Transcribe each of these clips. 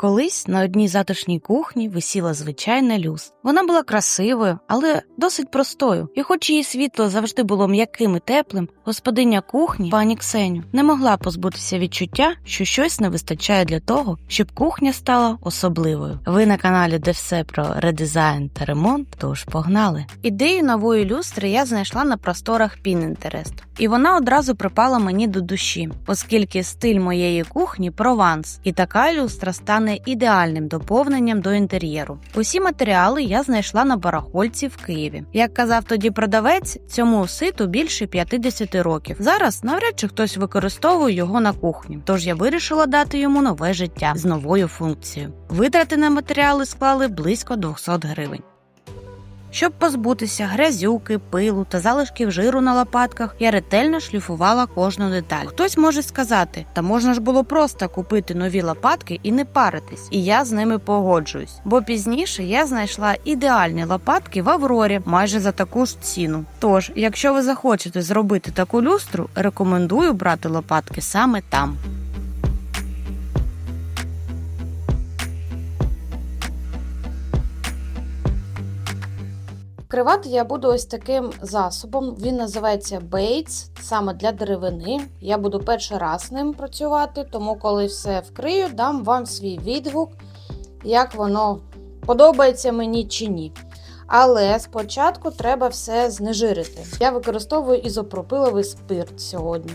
Колись на одній затишній кухні висіла звичайна люз. Вона була красивою, але досить простою. І хоч її світло завжди було м'яким і теплим, господиня кухні, пані Ксеню, не могла позбутися відчуття, що щось не вистачає для того, щоб кухня стала особливою. Ви на каналі, де все про редизайн та ремонт, тож погнали. Ідею нової люстри я знайшла на просторах Pinterest. і вона одразу припала мені до душі, оскільки стиль моєї кухні прованс, і така люстра стане ідеальним доповненням до інтер'єру. Усі матеріали я знайшла на барахольці в Києві. Як казав тоді продавець, цьому ситу більше 50 років. Зараз навряд чи хтось використовує його на кухні, тож я вирішила дати йому нове життя з новою функцією. Витрати на матеріали склали близько 200 гривень. Щоб позбутися грязюки, пилу та залишків жиру на лопатках, я ретельно шліфувала кожну деталь. Хтось може сказати, та можна ж було просто купити нові лопатки і не паритись, і я з ними погоджуюсь. Бо пізніше я знайшла ідеальні лопатки в Аврорі майже за таку ж ціну. Тож, якщо ви захочете зробити таку люстру, рекомендую брати лопатки саме там. Вкривати я буду ось таким засобом. Він називається Bates, саме для деревини. Я буду перший раз ним працювати, тому коли все вкрию, дам вам свій відгук, як воно подобається мені чи ні. Але спочатку треба все знежирити. Я використовую ізопропиловий спирт сьогодні.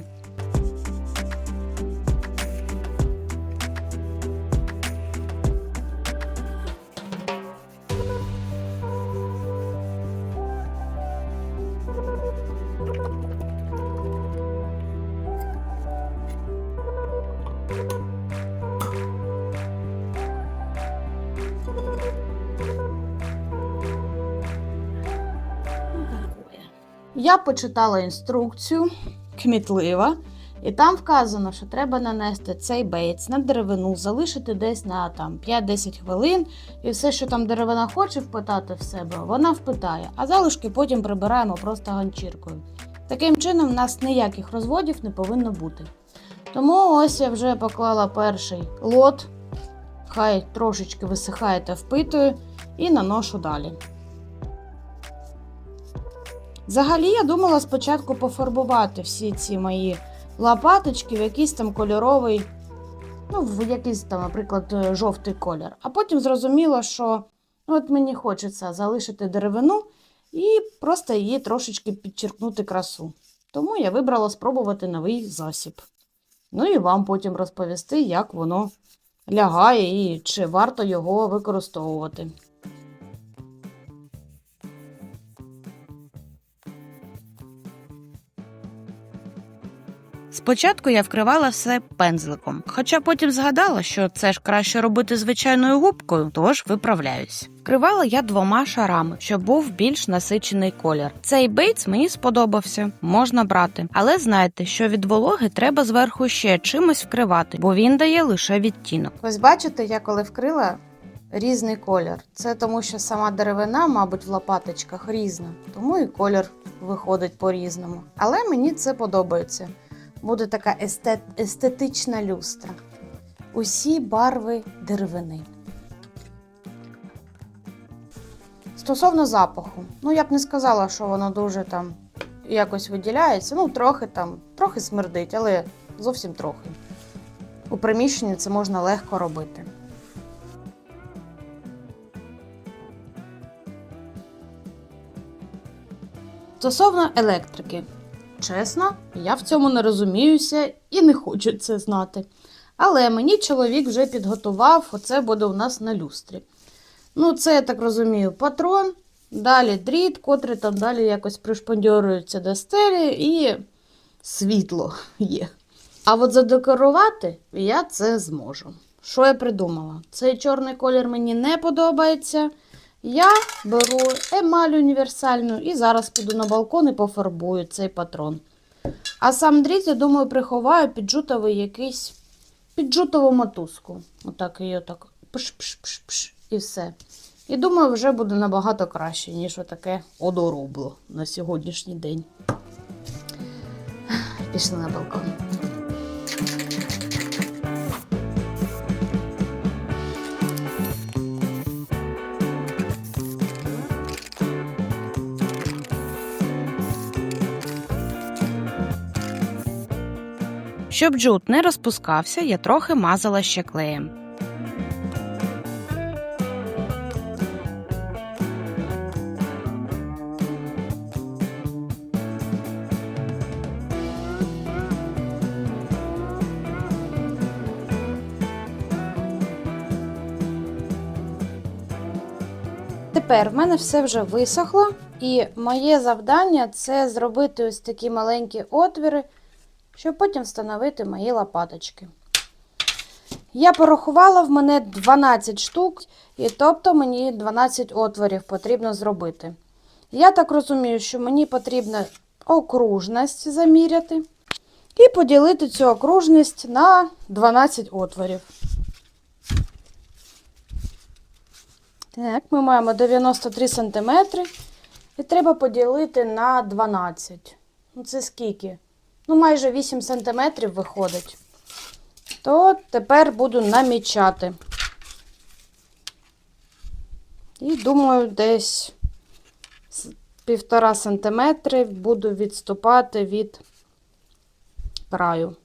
Я почитала інструкцію кмітлива, і там вказано, що треба нанести цей бейтс на деревину, залишити десь на там 5-10 хвилин, і все, що там деревина хоче впитати в себе, вона впитає, а залишки потім прибираємо просто ганчіркою. Таким чином, в нас ніяких розводів не повинно бути. Тому ось я вже поклала перший лот, хай трошечки висихає та впитує, і наношу далі. Взагалі, я думала спочатку пофарбувати всі ці мої лопаточки в якийсь там кольоровий, ну, в якийсь там, наприклад, е, жовтий колір. А потім зрозуміла, що ну, от мені хочеться залишити деревину і просто її трошечки підчеркнути красу. Тому я вибрала спробувати новий засіб. Ну і вам потім розповісти, як воно лягає і чи варто його використовувати. Спочатку я вкривала все пензликом, хоча потім згадала, що це ж краще робити звичайною губкою, тож виправляюсь. Вкривала я двома шарами, щоб був більш насичений колір. Цей бейтс мені сподобався, можна брати, але знайте, що від вологи треба зверху ще чимось вкривати, бо він дає лише відтінок. Ось бачите, я коли вкрила. Різний колір. Це тому, що сама деревина, мабуть, в лопаточках різна, тому і колір виходить по-різному. Але мені це подобається буде така естет, естетична люстра. Усі барви деревини. Стосовно запаху, ну я б не сказала, що воно дуже там якось виділяється. Ну, трохи там, трохи смердить, але зовсім трохи. У приміщенні це можна легко робити. Стосовно електрики, Чесно, я в цьому не розуміюся і не хочу це знати. Але мені чоловік вже підготував, оце буде у нас на люстрі. Ну, це, я так розумію, патрон, далі дріт, котрий там далі якось пришпандьорюється до стелі, і світло є. А от задекорувати я це зможу. Що я придумала? Цей чорний колір мені не подобається. Я беру емаль універсальну і зараз піду на балкон і пофарбую цей патрон. А сам дріт, я думаю, приховаю під жутовий якийсь під жутову мотузку. Отак її отак пш-пш-пш-пш і все. І думаю, вже буде набагато краще, ніж отаке одоробло на сьогоднішній день. Пішли на балкон. Щоб джут не розпускався, я трохи мазала ще клеєм. Тепер в мене все вже висохло, і моє завдання це зробити ось такі маленькі отвіри, щоб потім встановити мої лопаточки. Я порахувала, в мене 12 штук, і тобто мені 12 отворів потрібно зробити. Я так розумію, що мені потрібно окружність заміряти і поділити цю окружність на 12 отворів. Так, ми маємо 93 см. І треба поділити на 12. Ну, це скільки? Ну, майже 8 см виходить. То тепер буду намічати. І думаю, десь півтора сантиметри буду відступати від краю.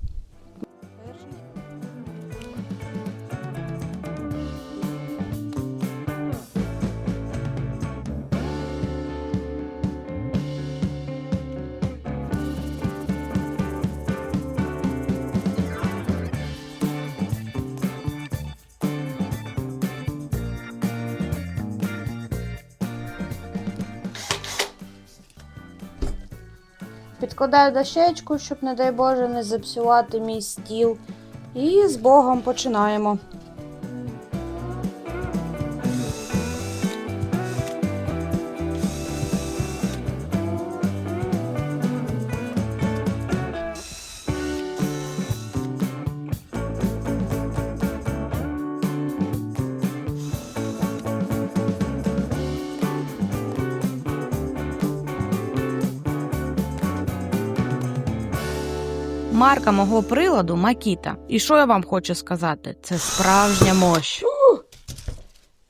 Підкладаю дощечку, щоб, не дай Боже, не зіпсувати мій стіл. І з Богом починаємо. Марка мого приладу Макіта. І що я вам хочу сказати? Це справжня мощ.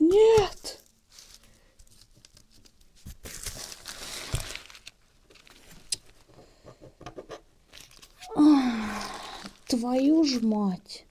Ні. Твою ж мать.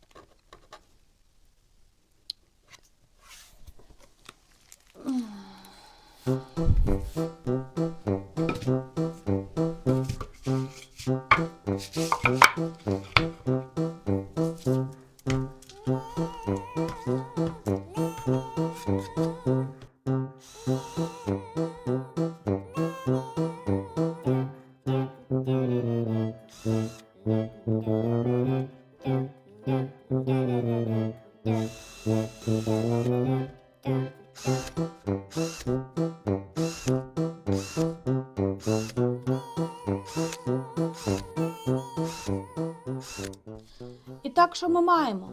І так, що ми маємо?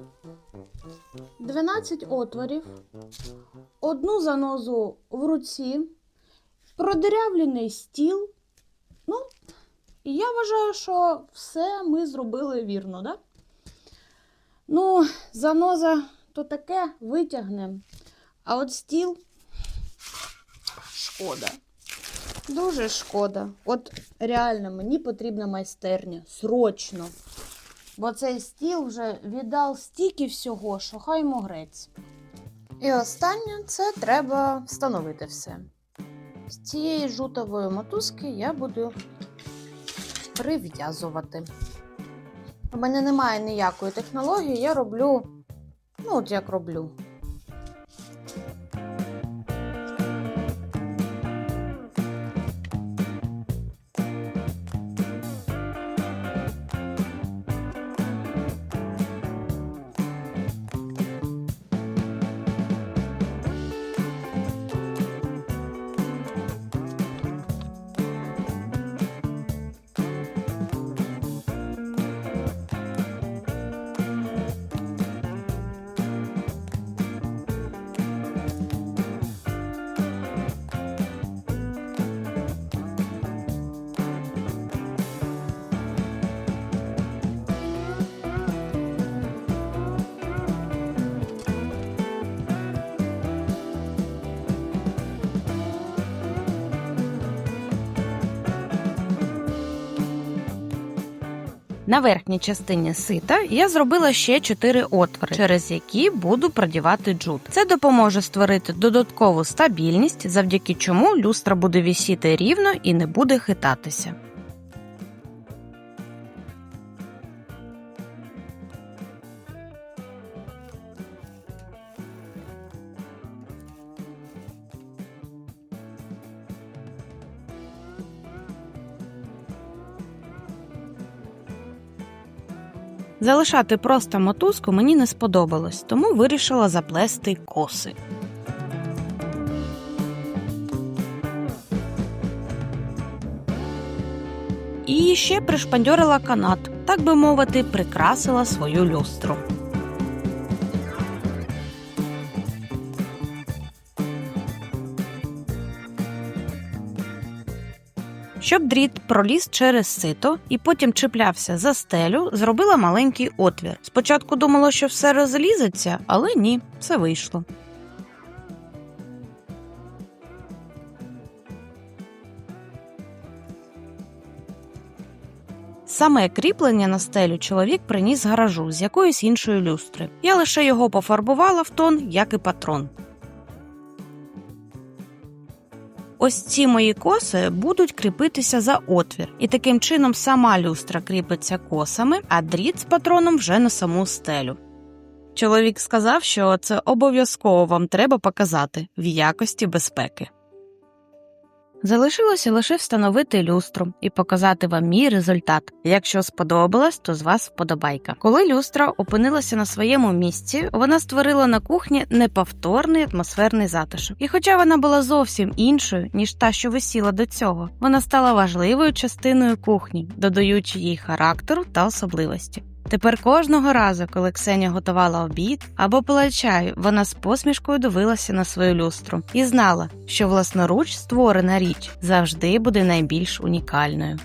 12 отворів, одну занозу в руці, продирявлений стіл. Ну, і я вважаю, що все ми зробили вірно, да? Ну, заноза то таке витягнемо. А от стіл шкода. Дуже шкода. От реально мені потрібна майстерня. Срочно. Бо цей стіл вже віддав стільки всього, що хай йому грець. І останнє це треба встановити все. З цієї жутової мотузки я буду прив'язувати. У мене немає ніякої технології, я роблю, ну, от як роблю. На верхній частині сита я зробила ще 4 отвори, через які буду продівати джут. Це допоможе створити додаткову стабільність, завдяки чому люстра буде вісіти рівно і не буде хитатися. Залишати просто мотузку мені не сподобалось, тому вирішила заплести коси. І ще пришпандьорила канат, так би мовити, прикрасила свою люстру. Щоб дріт проліз через сито і потім чіплявся за стелю, зробила маленький отвір. Спочатку думала, що все розлізеться, але ні, все вийшло. Саме кріплення на стелю чоловік приніс гаражу з якоїсь іншої люстри. Я лише його пофарбувала в тон, як і патрон. Ось ці мої коси будуть кріпитися за отвір, і таким чином сама люстра кріпиться косами, а дріт з патроном вже на саму стелю. Чоловік сказав, що це обов'язково вам треба показати в якості безпеки. Залишилося лише встановити люстру і показати вам мій результат. Якщо сподобалось, то з вас вподобайка. Коли люстра опинилася на своєму місці, вона створила на кухні неповторний атмосферний затишок. І хоча вона була зовсім іншою, ніж та, що висіла до цього, вона стала важливою частиною кухні, додаючи їй характеру та особливості. Тепер кожного разу, коли Ксеня готувала обід або пила чаю, вона з посмішкою дивилася на свою люстру і знала, що власноруч створена річ завжди буде найбільш унікальною.